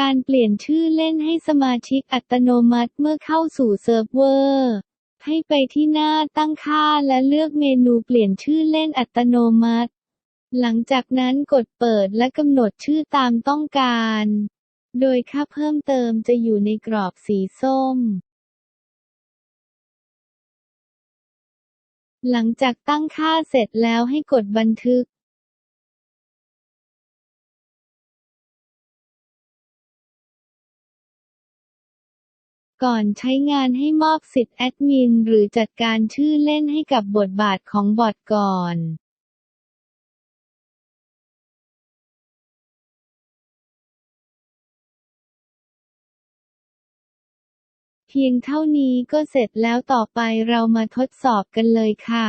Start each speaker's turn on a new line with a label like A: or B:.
A: การเปลี่ยนชื่อเล่นให้สมาชิกอัตโนมัติเมื่อเข้าสู่เซิร์ฟเวอร์ ให้ไปที่หน้าตั้งค่าและเลือกเมนูเปลี่ยนชื่อเล่นอัตโนมัติ หลังจากนั้นกดเปิดและกำหนดชื่อตามต้องการ โดยค่าเพิ่มเติมจะอยู่ในกรอบสีส้ม หลังจากตั้งค่าเสร็จแล้วให้กดบันทึก ก่อนใช้งานให้มอบสิทธิ์แอดมิน หรือจัดการชื่อเล่นให้กับบทบาทของบอทก่อนเพียงเท่านี้ก็เสร็จแล้วต่อไปเรามาทดสอบกันเลยค่ะ